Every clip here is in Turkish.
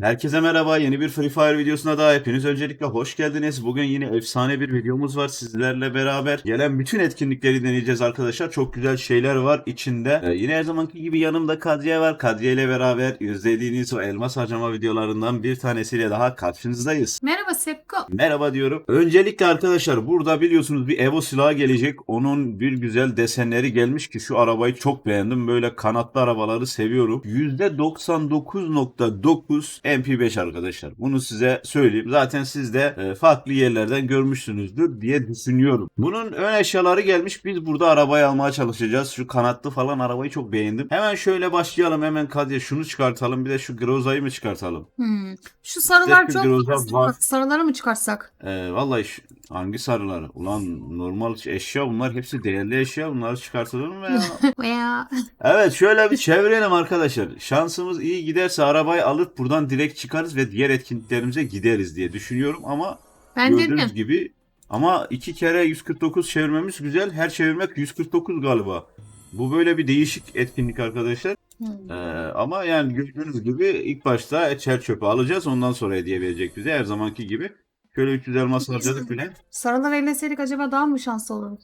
Herkese merhaba. Yeni bir Free Fire videosuna daha hepiniz öncelikle hoş geldiniz. Bugün yine efsane bir videomuz var sizlerle beraber. Gelen bütün etkinlikleri deneyeceğiz arkadaşlar. Çok güzel şeyler var içinde. Ee, yine her zamanki gibi yanımda Kadriye var. Kadriye ile beraber izlediğiniz o elmas harcama videolarından bir tanesiyle daha karşınızdayız. Merhaba Sepko. Merhaba diyorum. Öncelikle arkadaşlar burada biliyorsunuz bir Evo silahı gelecek. Onun bir güzel desenleri gelmiş ki şu arabayı çok beğendim. Böyle kanatlı arabaları seviyorum. %99.9 MP5 arkadaşlar. Bunu size söyleyeyim. Zaten siz de e, farklı yerlerden görmüşsünüzdür diye düşünüyorum. Bunun ön eşyaları gelmiş. Biz burada arabayı almaya çalışacağız. Şu kanatlı falan arabayı çok beğendim. Hemen şöyle başlayalım. Hemen Kadriye şunu çıkartalım. Bir de şu Groza'yı mı çıkartalım? Hmm. Şu sarılar çok groza var. Sarıları mı çıkarsak? Ee, vallahi şu- hangi sarılar? Ulan normal eşya bunlar hepsi değerli eşya. Bunları çıkartılır mı ya? Veya evet şöyle bir çevirelim arkadaşlar. Şansımız iyi giderse arabayı alıp buradan direkt çıkarız ve diğer etkinliklerimize gideriz diye düşünüyorum ama de. gördüğünüz gibi ama iki kere 149 çevirmemiz güzel. Her çevirmek 149 galiba. Bu böyle bir değişik etkinlik arkadaşlar. Hmm. Ee, ama yani gördüğünüz gibi ilk başta çer çöpü alacağız. Ondan sonra hediye verecek bize her zamanki gibi. Şöyle 300 elmas harcadık bile. Sarılar elleseydik acaba daha mı şanslı olurdu?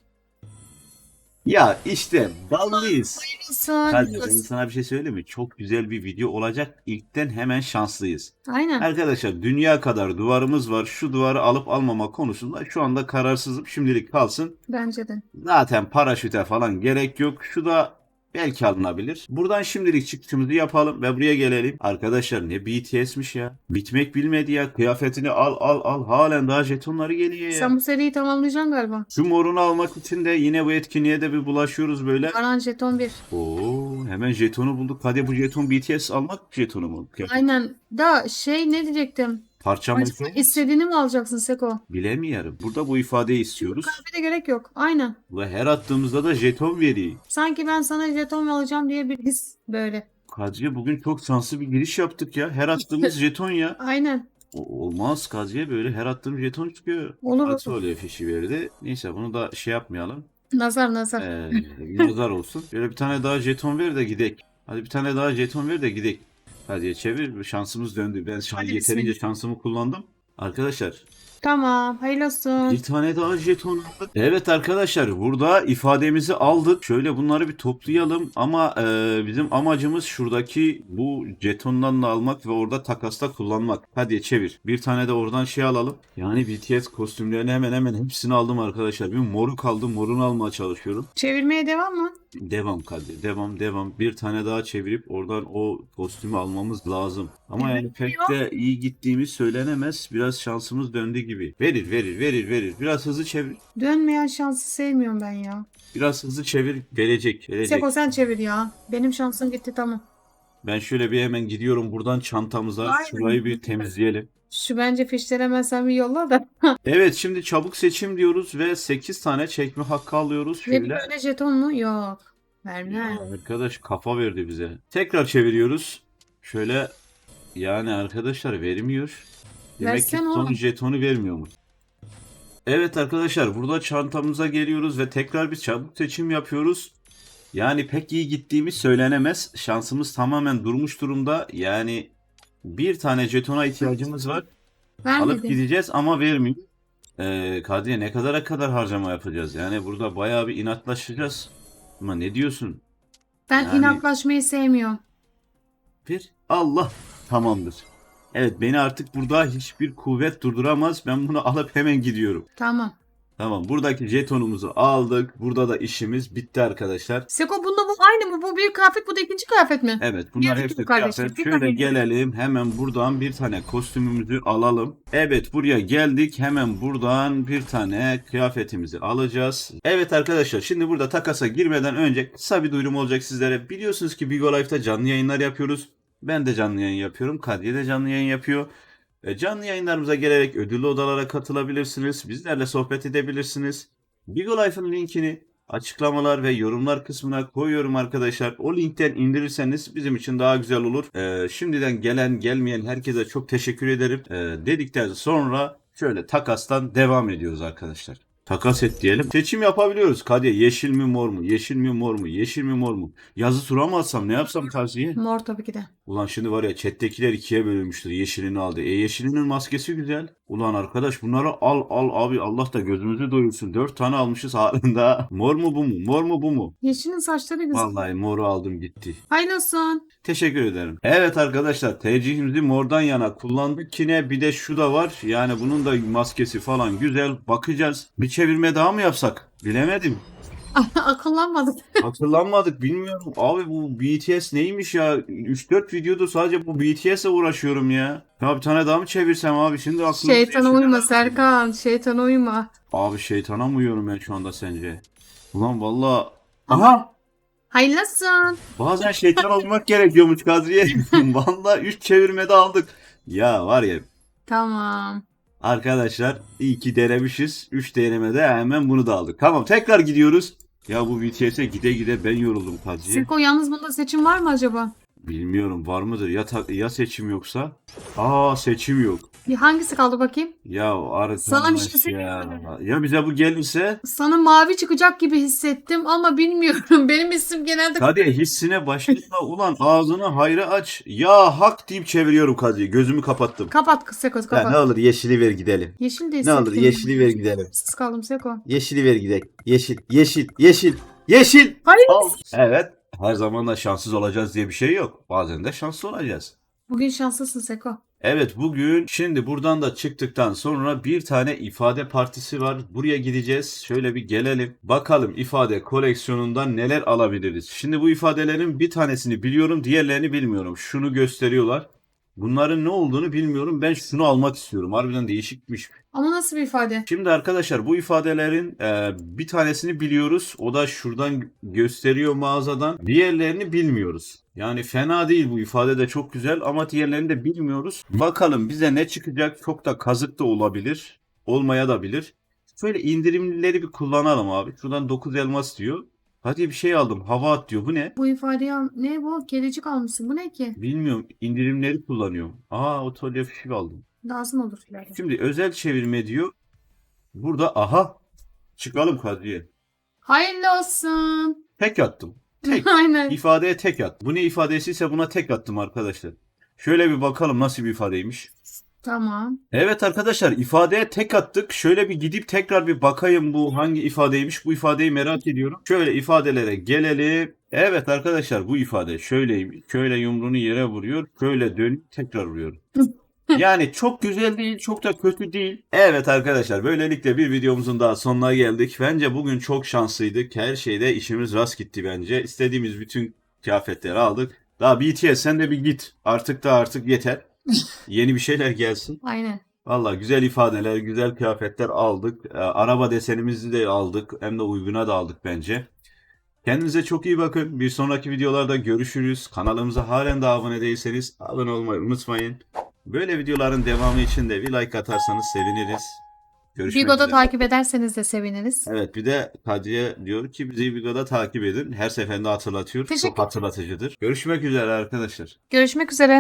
Ya işte ballıyız. Ben sana bir şey söyleyeyim mi? Çok güzel bir video olacak. İlkten hemen şanslıyız. Aynen. Arkadaşlar dünya kadar duvarımız var. Şu duvarı alıp almama konusunda şu anda kararsızım. Şimdilik kalsın. Bence de. Zaten paraşüte falan gerek yok. Şu da belki alınabilir. Buradan şimdilik çıktığımızı yapalım ve buraya gelelim. Arkadaşlar ne BTS'miş ya. Bitmek bilmedi ya. Kıyafetini al al al. Halen daha jetonları geliyor ya. Sen bu seriyi tamamlayacaksın galiba. Şu morunu almak için de yine bu etkinliğe de bir bulaşıyoruz böyle. Karan jeton 1. Oo, hemen jetonu bulduk. Hadi bu jeton BTS almak jetonu mu? Kıyafet- Aynen. Da şey ne diyecektim? Parça mı? Acaba istediğini mi alacaksın Seko? Bilemiyorum. Burada bu ifadeyi istiyoruz. Kahvede gerek yok. Aynen. Ve her attığımızda da jeton veriyor. Sanki ben sana jeton alacağım diye bir his böyle. Kadriye bugün çok şanslı bir giriş yaptık ya. Her attığımız jeton ya. Aynen. O- olmaz Kadriye böyle her attığım jeton çıkıyor. Olur oluyor fişi verdi. Neyse bunu da şey yapmayalım. Nazar nazar. Ee, nazar olsun. Böyle bir tane daha jeton ver de gidek. Hadi bir tane daha jeton ver de gidek. Hadi çevir. Şansımız döndü. Ben şu an Hadi yeterince bismillah. şansımı kullandım. Arkadaşlar Tamam. Hayırlı olsun. bir tane daha jeton aldık. Evet arkadaşlar burada ifademizi aldık. Şöyle bunları bir toplayalım ama e, bizim amacımız şuradaki bu jetondan da almak ve orada takasta kullanmak. Hadi çevir. Bir tane de oradan şey alalım. Yani BTS kostümlerini hemen hemen hepsini aldım arkadaşlar. Bir moru kaldı. Morunu almaya çalışıyorum. Çevirmeye devam mı? Devam Kadir. Devam devam. Bir tane daha çevirip oradan o kostümü almamız lazım. Ama yani pek de iyi gittiğimiz söylenemez. Biraz şansımız döndü gibi. Verir verir verir verir. Biraz hızlı çevir. Dönmeyen şansı sevmiyorum ben ya. Biraz hızlı çevir. Gelecek. Gelecek. Seko sen çevir ya. Benim şansım gitti tamam. Ben şöyle bir hemen gidiyorum buradan çantamıza. Aynen. Şurayı bir temizleyelim. Şu bence fişleri hemen sen bir yolla da. Evet şimdi çabuk seçim diyoruz ve 8 tane çekme hakkı alıyoruz. Şöyle. böyle jeton mu? Yok. Verme. Ya arkadaş kafa verdi bize. Tekrar çeviriyoruz. Şöyle yani arkadaşlar vermiyor. Demek ki Versene son jetonu vermiyormuş. Evet arkadaşlar burada çantamıza geliyoruz ve tekrar bir çabuk seçim yapıyoruz. Yani pek iyi gittiğimiz söylenemez. Şansımız tamamen durmuş durumda. Yani bir tane jetona ihtiyacımız var. Alıp Vermedi. gideceğiz ama vermiyor. Ee, Kadriye ne kadara kadar harcama yapacağız? Yani burada bayağı bir inatlaşacağız. Ama ne diyorsun? Ben Yani- inatlaşmayı sevmiyorum. Bir Allah tamamdır. Evet beni artık burada hiçbir kuvvet durduramaz. Ben bunu alıp hemen gidiyorum. Tamam. Tamam buradaki jetonumuzu aldık. Burada da işimiz bitti arkadaşlar. Seko bunda bu aynı mı? Bu bir kıyafet bu da ikinci kıyafet mi? Evet bunlar hepsi kıyafet. Şöyle gelelim hemen buradan bir tane kostümümüzü alalım. Evet buraya geldik. Hemen buradan bir tane kıyafetimizi alacağız. Evet arkadaşlar şimdi burada takasa girmeden önce kısa bir duyurum olacak sizlere. Biliyorsunuz ki Bigo Life'da canlı yayınlar yapıyoruz. Ben de canlı yayın yapıyorum. Kadriye de canlı yayın yapıyor. E, Canlı yayınlarımıza gelerek ödüllü odalara katılabilirsiniz. Bizlerle sohbet edebilirsiniz. Bigo Life'ın linkini açıklamalar ve yorumlar kısmına koyuyorum arkadaşlar. O linkten indirirseniz bizim için daha güzel olur. Ee, şimdiden gelen gelmeyen herkese çok teşekkür ederim. Ee, dedikten sonra şöyle takastan devam ediyoruz arkadaşlar. Takas et diyelim. Seçim yapabiliyoruz. Kadriye yeşil mi mor mu? Yeşil mi mor mu? Yeşil mi mor mu? Yazı tura mı atsam ne yapsam Kadriye? Mor tabii ki de. Ulan şimdi var ya chat'tekiler ikiye bölünmüştür. Yeşilini aldı. E yeşilinin maskesi güzel. Ulan arkadaş bunları al al abi Allah da gözümüzü doyursun. Dört tane almışız halinde. Mor mu bu mu? Mor mu bu mu? Yeşilin saçları güzel. Vallahi moru aldım gitti. Hayırlı olsun. Teşekkür ederim. Evet arkadaşlar tercihimizi mordan yana kullandık yine bir de şu da var. Yani bunun da maskesi falan güzel. Bakacağız. Bir çevirme daha mı yapsak? Bilemedim. Akıllanmadık. Hatırlanmadık bilmiyorum. Abi bu BTS neymiş ya? 3-4 videoda sadece bu BTS'e uğraşıyorum ya. Ya bir tane daha mı çevirsem abi? Şimdi aklımda Şeytana uyma Serkan. Şeytana uyma. Abi şeytana mı uyuyorum ben şu anda sence? Ulan valla... Aha! Hayırlı olsun. Bazen şeytan olmak gerekiyormuş Kadriye. valla 3 çevirmede aldık. Ya var ya Tamam. arkadaşlar iyi ki denemişiz. 3 denemede hemen bunu da aldık. Tamam tekrar gidiyoruz. Ya bu BTS'e gide gide ben yoruldum Kadriye. Sirko yalnız bunda seçim var mı acaba? Bilmiyorum var mıdır ya ya seçim yoksa? Aa seçim yok. Bir hangisi kaldı bakayım? Ya arkadaş Sana bir şey ya. söyleyeyim Ya bize bu gelirse Sana mavi çıkacak gibi hissettim ama bilmiyorum. Benim isim genelde Kadriye hissine başlatma ulan ağzını hayra aç. Ya hak deyip çeviriyorum Kadriye. Gözümü kapattım. kapat kız Seko Ya kapat. ne olur yeşili ver gidelim. Yeşil de Ne olur hissettim. yeşili ver gidelim. Siz kaldım Seko. Yeşili ver gidelim. Yeşil, yeşil, yeşil, yeşil. Hayır. Al. Evet. Her zaman da şanssız olacağız diye bir şey yok. Bazen de şanslı olacağız. Bugün şanslısın Seko. Evet bugün şimdi buradan da çıktıktan sonra bir tane ifade partisi var. Buraya gideceğiz. Şöyle bir gelelim. Bakalım ifade koleksiyonundan neler alabiliriz. Şimdi bu ifadelerin bir tanesini biliyorum, diğerlerini bilmiyorum. Şunu gösteriyorlar. Bunların ne olduğunu bilmiyorum. Ben şunu almak istiyorum. Harbiden değişikmiş. Ama nasıl bir ifade? Şimdi arkadaşlar bu ifadelerin e, bir tanesini biliyoruz. O da şuradan gösteriyor mağazadan. Diğerlerini bilmiyoruz. Yani fena değil bu ifade de çok güzel ama diğerlerini de bilmiyoruz. Bakalım bize ne çıkacak? Çok da kazık da olabilir. Olmaya da bilir. Şöyle indirimlileri bir kullanalım abi. Şuradan 9 elmas diyor. Hadi bir şey aldım. Hava at diyor. Bu ne? Bu ifadeyi al- ne bu? Kedicik almışsın. Bu ne ki? Bilmiyorum. İndirimleri kullanıyorum. Aa otolya fişi aldım. Lazım olur ileride. Şimdi özel çevirme diyor. Burada aha. Çıkalım Kadriye. Hayırlı olsun. Tek attım. Tek. Aynen. İfadeye tek at. Bu ne ifadesiyse buna tek attım arkadaşlar. Şöyle bir bakalım nasıl bir ifadeymiş. Tamam. Evet arkadaşlar ifadeye tek attık. Şöyle bir gidip tekrar bir bakayım bu hangi ifadeymiş. Bu ifadeyi merak ediyorum. Şöyle ifadelere gelelim. Evet arkadaşlar bu ifade şöyleymiş. Şöyle yumruğunu yere vuruyor. Şöyle dönüp tekrar vuruyor. Yani çok güzel değil, çok da kötü değil. Evet arkadaşlar böylelikle bir videomuzun daha sonuna geldik. Bence bugün çok şanslıydık. Her şeyde işimiz rast gitti bence. İstediğimiz bütün kıyafetleri aldık. Daha BTS sen de bir git. Artık da artık yeter. Yeni bir şeyler gelsin. Aynen. Valla güzel ifadeler, güzel kıyafetler aldık. Ee, araba desenimizi de aldık. Hem de uyguna da aldık bence. Kendinize çok iyi bakın. Bir sonraki videolarda görüşürüz. Kanalımıza halen de abone değilseniz abone olmayı unutmayın. Böyle videoların devamı için de bir like atarsanız seviniriz. Görüşmek Bigo'da üzere. takip ederseniz de seviniriz. Evet bir de Kadriye diyor ki bizi Bigo'da takip edin. Her seferinde hatırlatıyor. Teşekkür- Çok hatırlatıcıdır. Görüşmek üzere arkadaşlar. Görüşmek üzere.